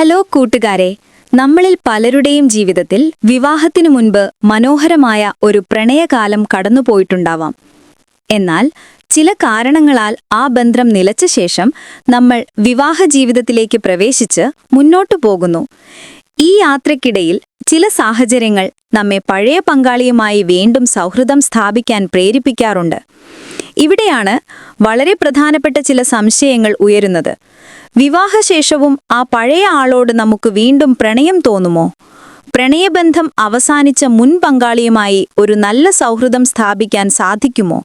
Hello കൂട്ടുകാരെ. നമ്മളിൽ പലരുടെയും ജീവിതത്തിൽ വിവാഹത്തിനു മുൻപ് മനോഹരമായ ഒരു പ്രണയകാലം കടന്നുപോയിട്ടുണ്ടാവാം. എന്നാൽ ചില കാരണങ്ങളാൽ ആ ബന്ധം നിലച്ച ശേഷം നമ്മൾ വിവാഹ ജീവിതത്തിലേക്ക് പ്രവേശിച്ച് മുന്നോട്ടു പോകുന്നു. ഈ യാത്രയ്ക്കിടയിൽ ചില സാഹചര്യങ്ങൾ നമ്മെ പഴയ പങ്കാളിയുമായി വീണ്ടും സൗഹൃദം സ്ഥാപിക്കാൻ പ്രേരിപ്പിക്കാറുണ്ട്. ഇവിടെയാണ് വളരെ പ്രധാനപ്പെട്ട ചില സംശയങ്ങൾ ഉയരുന്നത്. വിവാഹശേഷവും ആ പഴയ ആളോട് നമുക്ക് വീണ്ടും പ്രണയം തോന്നുമോ? പ്രണയബന്ധം അവസാനിച്ച മുൻ പങ്കാളിയുമായി ഒരു നല്ല സൗഹൃദം സ്ഥാപിക്കാൻ സാധിക്കുമോ?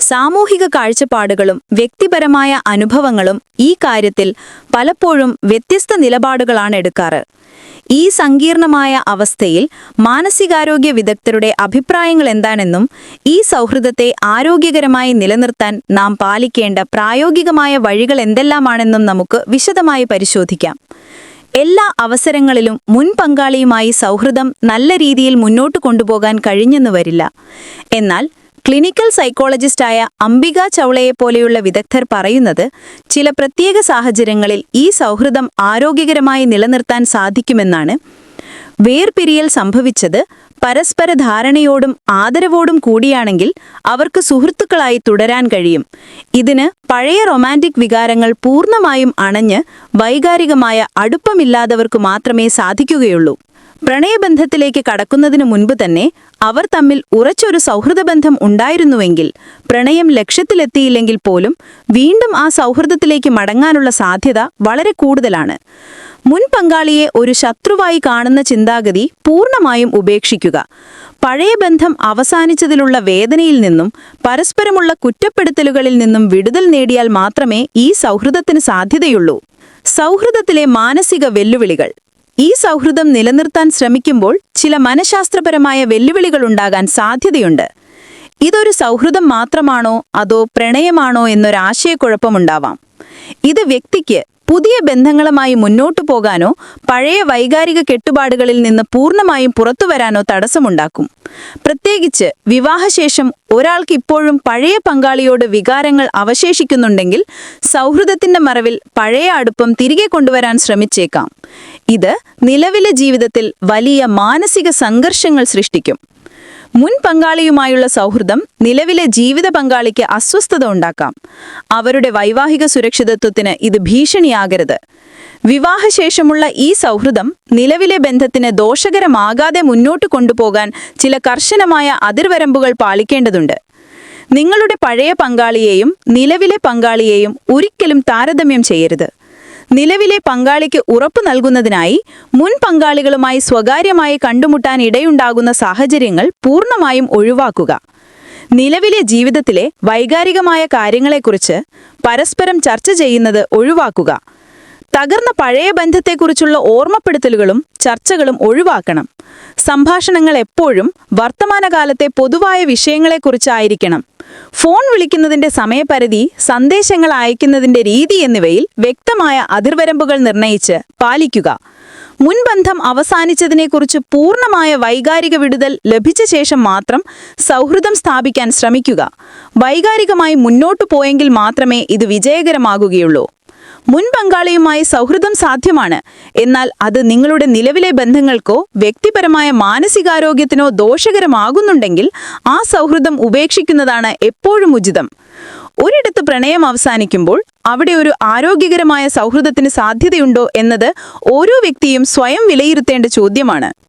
സാമൂഹിക കാഴ്ചപ്പാടുകളും വ്യക്തിപരമായ അനുഭവങ്ങളും ഈ കാര്യത്തിൽ പലപ്പോഴും വ്യത്യസ്ത നിലപാടുകളാണ് എടുക്കാറ്. ഈ സങ്കീർണമായ അവസ്ഥയിൽ മാനസികാരോഗ്യ വിദഗ്ധരുടെ അഭിപ്രായങ്ങൾ എന്താണെന്നും ഈ സൗഹൃദത്തെ ആരോഗ്യകരമായി നിലനിർത്താൻ നാം പാലിക്കേണ്ട പ്രായോഗികമായ വഴികൾ എന്തെല്ലാമാണെന്നും നമുക്ക് വിശദമായി പരിശോധിക്കാം. എല്ലാ അവസരങ്ങളിലും മുൻ പങ്കാളിയുമായി സൗഹൃദം നല്ല രീതിയിൽ മുന്നോട്ട് കൊണ്ടുപോകാൻ കഴിഞ്ഞെന്നു വരില്ല. എന്നാൽ ക്ലിനിക്കൽ സൈക്കോളജിസ്റ്റായ അംബിക ചൗളയെ പോലെയുള്ള വിദഗ്ധർ പറയുന്നത് ചില പ്രത്യേക സാഹചര്യങ്ങളിൽ ഈ സൗഹൃദം ആരോഗ്യകരമായി നിലനിർത്താൻ സാധിക്കുമെന്നാണ്. വേർപിരിയൽ സംഭവിച്ചത് പരസ്പര ധാരണയോടും ആദരവോടും കൂടിയാണെങ്കിൽ അവർക്ക് സുഹൃത്തുക്കളായി തുടരാൻ കഴിയും. ഇതിന് പഴയ റൊമാന്റിക് വികാരങ്ങൾ പൂർണമായും അണഞ്ഞ് വൈകാരികമായ അടുപ്പമില്ലാത്തവർക്ക് മാത്രമേ സാധിക്കുകയുള്ളൂ. പ്രണയബന്ധത്തിലേക്ക് കടക്കുന്നതിനു മുൻപ് തന്നെ അവർ തമ്മിൽ ഉറച്ചൊരു സൗഹൃദബന്ധം ഉണ്ടായിരുന്നുവെങ്കിൽ പ്രണയം ലക്ഷ്യത്തിലെത്തിയില്ലെങ്കിൽ പോലും വീണ്ടും ആ സൗഹൃദത്തിലേക്ക് മടങ്ങാനുള്ള സാധ്യത വളരെ കൂടുതലാണ്. മുൻ പങ്കാളിയെ ഒരു ശത്രുവായി കാണുന്ന ചിന്താഗതി പൂർണമായും ഉപേക്ഷിക്കുക. പഴയ ബന്ധം അവസാനിച്ചതിലുള്ള വേദനയിൽ നിന്നും പരസ്പരമുള്ള കുറ്റപ്പെടുത്തലുകളിൽ നിന്നും വിടുതൽ നേടിയാൽ മാത്രമേ ഈ സൗഹൃദത്തിന് സാധ്യതയുള്ളൂ. സൗഹൃദത്തിലെ മാനസിക വെല്ലുവിളികൾ. ഈ സൗഹൃദം നിലനിർത്താൻ ശ്രമിക്കുമ്പോൾ ചില മനഃശാസ്ത്രപരമായ വെല്ലുവിളികളുണ്ടാകാൻ സാധ്യതയുണ്ട്. ഇതൊരു സൗഹൃദം മാത്രമാണോ അതോ പ്രണയമാണോ എന്നൊരാശയക്കുഴപ്പമുണ്ടാവാം. ഇത് വ്യക്തിക്ക് പുതിയ ബന്ധങ്ങളുമായി മുന്നോട്ടു പോകാനോ പഴയ വൈകാരിക കെട്ടുപാടുകളിൽ നിന്ന് പൂർണമായും പുറത്തുവരാനോ തടസ്സമുണ്ടാക്കും. പ്രത്യേകിച്ച് വിവാഹശേഷം ഒരാൾക്ക് ഇപ്പോഴും പഴയ പങ്കാളിയോട് വികാരങ്ങൾ അവശേഷിക്കുന്നുണ്ടെങ്കിൽ സൗഹൃദത്തിന്റെ മറവിൽ പഴയ അടുപ്പം തിരികെ കൊണ്ടുവരാൻ ശ്രമിച്ചേക്കാം. ഇത് നിലവിലെ ജീവിതത്തിൽ വലിയ മാനസിക സംഘർഷങ്ങൾ സൃഷ്ടിക്കും. മുൻ പങ്കാളിയുമായുള്ള സൗഹൃദം നിലവിലെ ജീവിത പങ്കാളിക്ക് അസ്വസ്ഥത ഉണ്ടാക്കാം. അവരുടെ വൈവാഹിക സുരക്ഷിതത്വത്തിന് ഇത് ഭീഷണിയാകരുത്. വിവാഹശേഷമുള്ള ഈ സൗഹൃദം നിലവിലെ ബന്ധത്തിന് ദോഷകരമാകാതെ മുന്നോട്ട് കൊണ്ടുപോകാൻ ചില കർശനമായ അതിർവരമ്പുകൾ പാലിക്കേണ്ടതുണ്ട്. നിങ്ങളുടെ പഴയ പങ്കാളിയെയും നിലവിലെ പങ്കാളിയെയും ഒരിക്കലും താരതമ്യം ചെയ്യരുത്. നിലവിലെ പങ്കാളിക്ക് ഉറപ്പു നൽകുന്നതിനായി മുൻ പങ്കാളികളുമായി സ്വകാര്യമായി കണ്ടുമുട്ടാൻ ഇടയുണ്ടാകുന്ന സാഹചര്യങ്ങൾ പൂർണമായും ഒഴിവാക്കുക. നിലവിലെ ജീവിതത്തിലെ വൈകാരികമായ കാര്യങ്ങളെക്കുറിച്ച് പരസ്പരം ചർച്ച ചെയ്യുന്നത് ഒഴിവാക്കുക. തകർന്ന പഴയ ബന്ധത്തെക്കുറിച്ചുള്ള ഓർമ്മപ്പെടുത്തലുകളും ചർച്ചകളും ഒഴിവാക്കണം. സംഭാഷണങ്ങൾ എപ്പോഴും വർത്തമാനകാലത്തെ പൊതുവായ വിഷയങ്ങളെക്കുറിച്ചായിരിക്കണം. ഫോൺ വിളിക്കുന്നതിന്റെ സമയപരിധി സന്ദേശങ്ങൾ അയക്കുന്നതിന്റെ രീതി എന്നിവയിൽ വ്യക്തമായ അതിർവരമ്പുകൾ നിർണയിച്ച് പാലിക്കുക. മുൻബന്ധം അവസാനിച്ചതിനെക്കുറിച്ച് പൂർണമായ വൈകാരിക വിടുതൽ ലഭിച്ച ശേഷം മാത്രം സൗഹൃദം സ്ഥാപിക്കാൻ ശ്രമിക്കുക. വൈകാരികമായി മുന്നോട്ടു പോയെങ്കിൽ മാത്രമേ ഇത് വിജയകരമാകുകയുള്ളൂ. മുൻ പങ്കാളിയുമായി സൗഹൃദം സാധ്യമാണ്. എന്നാൽ അത് നിങ്ങളുടെ നിലവിലെ ബന്ധങ്ങൾക്കോ വ്യക്തിപരമായ മാനസികാരോഗ്യത്തിനോ ദോഷകരമാകുന്നുണ്ടെങ്കിൽ ആ സൗഹൃദം ഉപേക്ഷിക്കുന്നതാണ് എപ്പോഴും ഉചിതം. ഒരിടത്ത് പ്രണയം അവസാനിക്കുമ്പോൾ അവിടെ ഒരു ആരോഗ്യകരമായ സൗഹൃദത്തിന് സാധ്യതയുണ്ടോ എന്നത് ഓരോ വ്യക്തിയും സ്വയം വിലയിരുത്തേണ്ട ചോദ്യമാണ്.